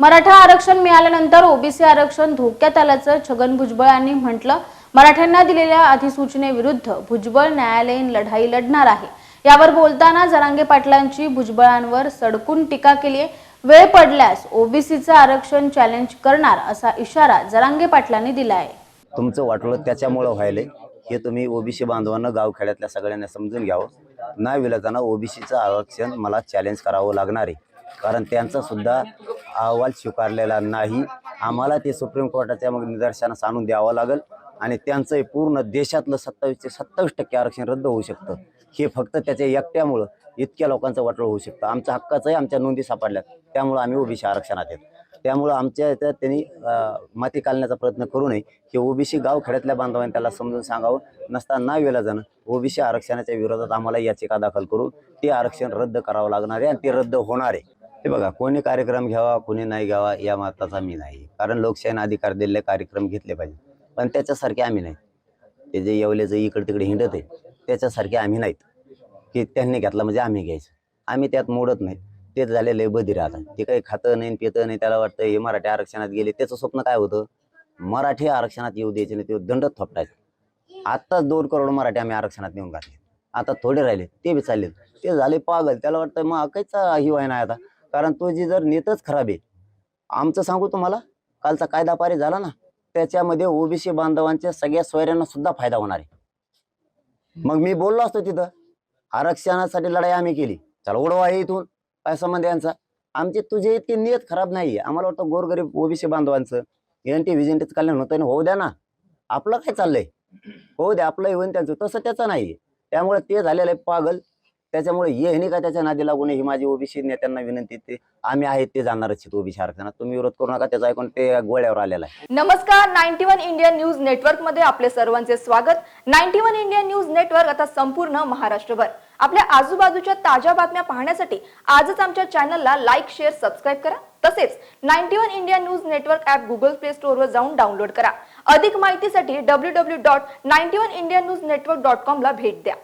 मराठा आरक्षण मिळाल्यानंतर ओबीसी आरक्षण धोक्यात आल्याचं छगन भुजबळ यांनी म्हटलं. मराठ्यांना दिलेल्या अधिसूचनेविरुद्ध भुजबळ न्यायालयीन लढाई लढणार आहे. यावर बोलताना जरांगे पाटलांची भुजबळांवर सडकून टीका केली आहे वेळ पडल्यास ओबीसीचं आरक्षण चॅलेंज करणार असा इशारा जरांगे पाटलांनी दिला आहे तुमचं वाटलं त्याच्यामुळं व्हायलंय. हे तुम्ही ओबीसी बांधवांना गावखेड्यातल्या सगळ्यांना समजून घ्यावं. नाही विलताना ओबीसीचं आरक्षण मला चॅलेंज करावं लागणार आहे. कारण त्यांचा सुद्धा अहवाल स्वीकारलेला नाही. आम्हाला ते सुप्रीम कोर्टाच्या मग निदर्शनास आणून द्यावं लागेल आणि त्यांचं पूर्ण देशातलं सत्तावीस ते सत्तावीस टक्के आरक्षण रद्द होऊ शकतं. हे फक्त त्याच्या एकट्यामुळं इतक्या लोकांचं वाटलं होऊ शकतं. आमच्या हक्काचंही आमच्या नोंदी सापडल्यात. त्यामुळं आम्ही ओबीसी आरक्षणात येत त्यामुळं आमच्या याच्यात त्यांनी माती काढण्याचा प्रयत्न करू नये. की ओबीसी गावखेड्यातल्या बांधवांनी त्याला समजून सांगावं. नसता ना वेला जाणं. ओबीसी आरक्षणाच्या विरोधात आम्हाला याचिका दाखल करून ते आरक्षण रद्द करावं लागणार आहे आणि ते रद्द होणार आहे. हे बघा कोणी कार्यक्रम घ्यावा कोणी नाही घ्यावा या मताचा मी नाही. कारण लोकशाहीने अधिकार दिलेले कार्यक्रम घेतले पाहिजे पण त्याच्यासारखे आम्ही नाही. ते जे येवल्याचं इकडे तिकडे हिंडत आहे त्याच्यासारखे आम्ही नाहीत. की त्यांनी घेतला म्हणजे आम्ही घ्यायचं. आम्ही त्यात मोडत नाही. तेच झालेलं आहे बधीर आता. ते काही खातं नाही पितं नाही त्याला वाटतं हे मराठी आरक्षणात गेले त्याचं स्वप्न काय होतं? मराठी आरक्षणात येऊ द्यायचे नाही ते दंडच थोपटायचं. आत्ताच दोन करोड मराठी आम्ही आरक्षणात नेऊन घातले. आता थोडे राहिले ते बी चालले ते झाले पागल. त्याला वाटतं मग काहीच हिवाय नाही आता? कारण तुझी जर नेतच खराब आहे. आमचं सांगू तुम्हाला कालचा कायदा पारित झाला ना त्याच्यामध्ये ओबीसी बांधवांच्या सगळ्या सोयऱ्यांना सुद्धा फायदा होणार आहे. मग मी बोललो असतो तिथं आरक्षणासाठी लढाई आम्ही केली. चला उडवा आहे इथून काय संबंध यांचा? आमची तुझी इतकी नियत खराब नाहीये आम्हाला वाटतं गोरगरीब ओबीसी बांधवांचं एन टी कल्याण होतं ना होऊ द्या ना. आपलं काय चाललंय? होऊ द्या आपलं होईन त्यांचं तसं त्याचं नाही त्यामुळे ते झालेलं आहे पागल. त्याच्यामुळे ये नाही का त्याच्या नादी लागू नये ही माझी ओबीसी नेत्यांना विनंती ते आम्ही आहेत ते जाणारच ओबीसी आरक्षणात. तुम्ही विरोध करू नका त्याचा ऐकून ते गोळ्यावर आलेला आहे. नमस्कार नाईन्टी वन इंडिया न्यूज नेटवर्कमध्ये आपले सर्वांचे स्वागत. Ninety one Indian news network आता संपूर्ण महाराष्ट्रभर. आपल्या आजूबाजूच्या ताज्या बातम्या पाहण्यासाठी आजच आमच्या चॅनलला लाईक शेअर सबस्क्राईब करा. तसेच ninety one India news network app Google play स्टोअरवर जाऊन डाउनलोड करा. अधिक माहितीसाठी W W dot ninety one India news network dot com ला भेट द्या.